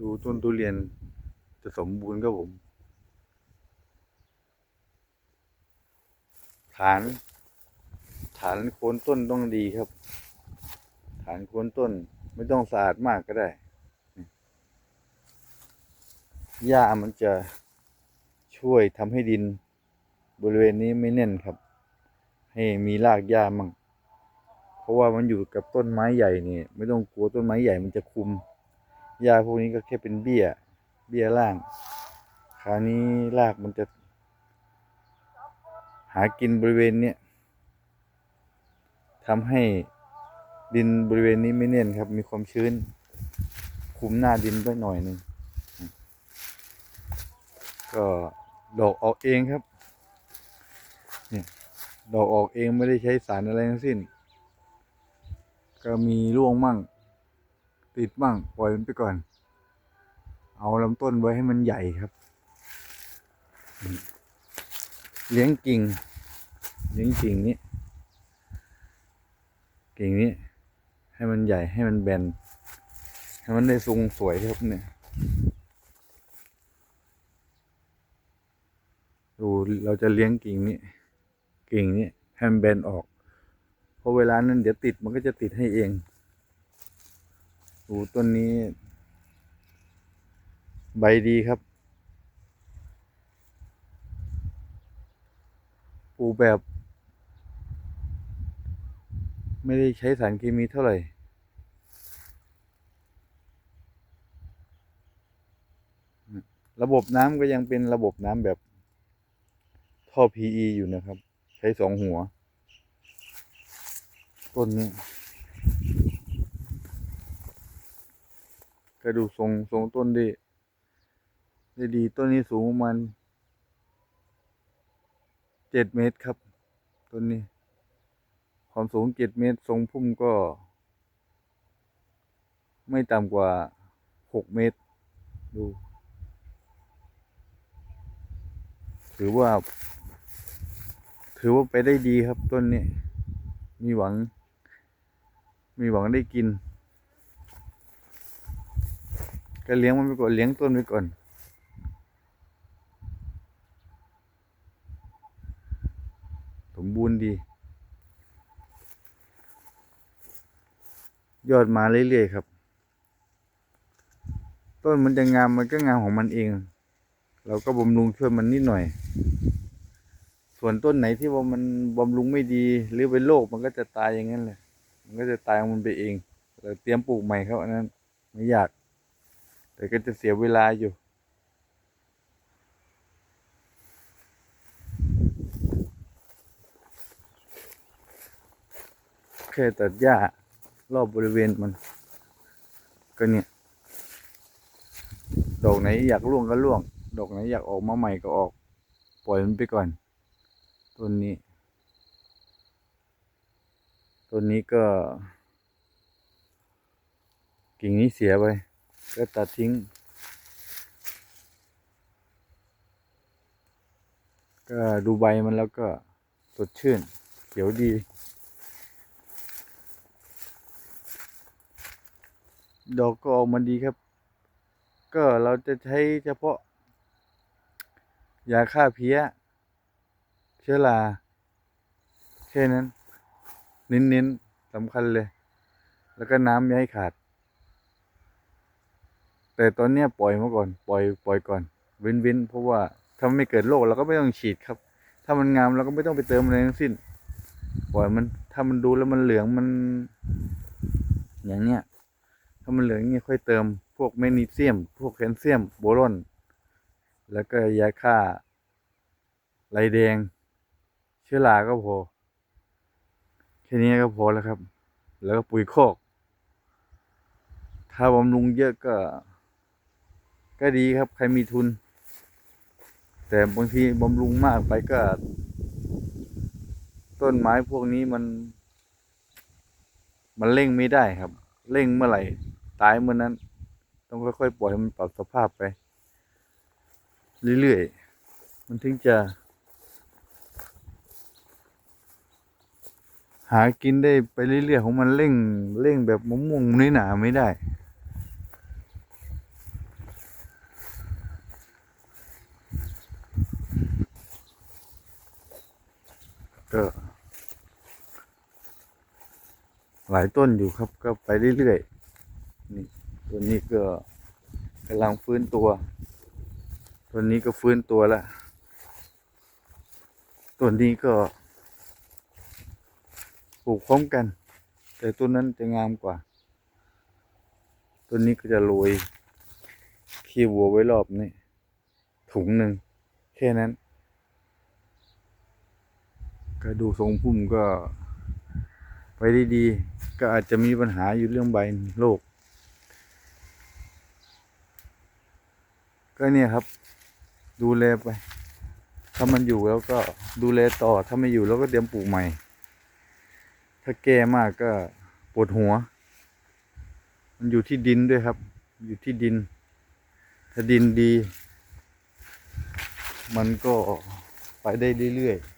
ดูต้นทุเรียนจะสมบูรณ์ครับผม ฐาน ฐานโคนต้นต้องดีครับ ฐานโคนต้นไม่ต้องสะอาดมากก็ได้หญ้ามันจะช่วยทำให้ดินบริเวณนี้ไม่แน่นครับ ให้มีรากหญ้ามั่งเพราะว่ามันอยู่กับต้นไม้ใหญ่นี่ไม่ต้องกลัวต้นไม้ใหญ่มันจะคุม หญ้าพวกนี้ก็แค่เป็นเบี้ย เบี้ยล่าง คราวนี้รากมันจะ หากินบริเวณเนี้ยทำให้ดินบริเวณนี้ไม่แน่นครับ มีความชื้น คุมหน้าดินไว้หน่อยหนึ่งก็ดอกออกเองครับ เนี่ยดอกออกเองไม่ได้ใช้สารอะไรทั้งสิ้น ก็มีร่วงมั่ง ติดมั่งปล่อยมันไปก่อน เอาลำต้นไว้ให้มันใหญ่ครับ เลี้ยงกิ่ง เลี้ยงกิ่งนี้ กิ่งนี้ ให้มันใหญ่ให้มันแบน ให้มันได้ทรงสวยครับเนี่ยดูเราจะเลี้ยงกิ่งนี้ กิ่งนี้ให้มันแบนออก เพราะเวลานั้นเดี๋ยวติดมันก็จะติดให้เอง ดูต้นนี้ ใบดีครับ ปลูกแบบ ไม่ได้ใช้สารเคมีเท่าไหร่ระบบน้ำก็ยังเป็นระบบน้ำแบบท่อ PE อยู่นะครับ ใช้สองหัว ต้นนี้ ก็ดูกทรงทรงต้นได้ได้ดีต้นนี้สูงประมาณเจ็ดเมตรครับต้นนี้ ความสูงเจ็ดเมตร ทรงพุ่มก็ ไม่ต่ำกว่าหกเมตร ดู ถือว่า ถือว่าไปได้ดีครับต้นนี้ มีหวัง มีหวังได้กิน ก็เลี้ยงมันไปก่อนเลี้ยงต้นไปก่อนสมบูรณ์ดี ยอดมาเรื่อยๆครับ ต้นมันจะงามมันก็งามของมันเอง เราก็บำรุงช่วยมันนิดหน่อย ส่วนต้นไหนที่ว่ามันบำรุงไม่ดี หรือเป็นโรคมันก็จะตายอย่างนั้นเลยมันก็จะตายของมันไปเองเราเตรียมปลูกใหม่ครับอันนั้นไม่ยาก แต่ก็จะเสียเวลาอยู่ แค่ตัดหญ้ารอบบริเวณมัน ก็เนี่ย ดอกไหนอยากร่วงก็ร่วง ดอกไหนอยากออกมาใหม่ก็ออก ปล่อยมันไปก่อน ต้นนี้ ต้นนี้ก็ กิ่งนี้เสียไป ก็ตัดทิ้ง ก็ดูใบมันแล้วก็สดชื่น เขียวดี ดอกก็ออกมาดีครับ ก็เราจะใช้เฉพาะ ยาฆ่าเพี้ย เชื้อราแค่นั้น เน้นๆสำคัญเลย แล้วก็น้ำอย่าให้ขาด แต่ตอนเนี้ยปล่อยมาก่อนปล่อยปล่อยก่อนเว้นเว้นเพราะว่าถ้าไม่เกิดโรคเราก็ไม่ต้องฉีดครับ ถ้ามันงามเราก็ไม่ต้องไปเติมอะไรทั้งสิ้น ปล่อยมันถ้ามันดูแล้วมันเหลืองมัน อย่างเนี้ยถ้ามันเหลืองอย่างเงี้ยค่อยเติมพวกแมกนีเซียม พวกแคลเซียมโบรอน แล้วก็ยาฆ่าไรแดง เชื้อราก็พอแค่นี้ก็พอแล้วครับ แล้วก็ปุ๋ยคอก ถ้าบำรุงเยอะก็ ก็ดีครับ ใครมีทุน แต่บางทีบำรุงมากไปก็ ต้นไม้พวกนี้มัน มันเร่งไม่ได้ครับ เร่งเมื่อไหร่ ตายเมื่อนั้น ต้องค่อยๆปล่อยให้มันปรับสภาพไป เรื่อยๆ มันถึงจะ หากินได้ไปเรื่อยๆของมันเร่ง เร่งแบบมะม่วงน้อยหนาไม่ได้ ก็ หลายต้นอยู่ครับก็ไปเรื่อยๆนี่ตัวนี้ก็กำลังฟื้นตัวตัวนี้ก็ฟื้นตัวแล้วตัวนี้ก็ปลูกพร้อมกัน แต่ต้นนั้นจะงามกว่าต้นนี้ก็จะโรยขี้วัวไว้รอบนี้ถุงหนึ่งแค่นั้น ก็ดูทรงพุ่มก็ ไปได้ดี ก็อาจจะมีปัญหาอยู่เรื่องใบโรคก็เนี่ยครับ ดูแลไป ถ้ามันอยู่แล้วก็ดูแลต่อ ถ้าไม่อยู่แล้วก็เตรียมปลูกใหม่ ถ้าแก่มากก็ปวดหัว มันอยู่ที่ดินด้วยครับ อยู่ที่ดิน ถ้าดินดี มันก็ไปได้เรื่อยๆ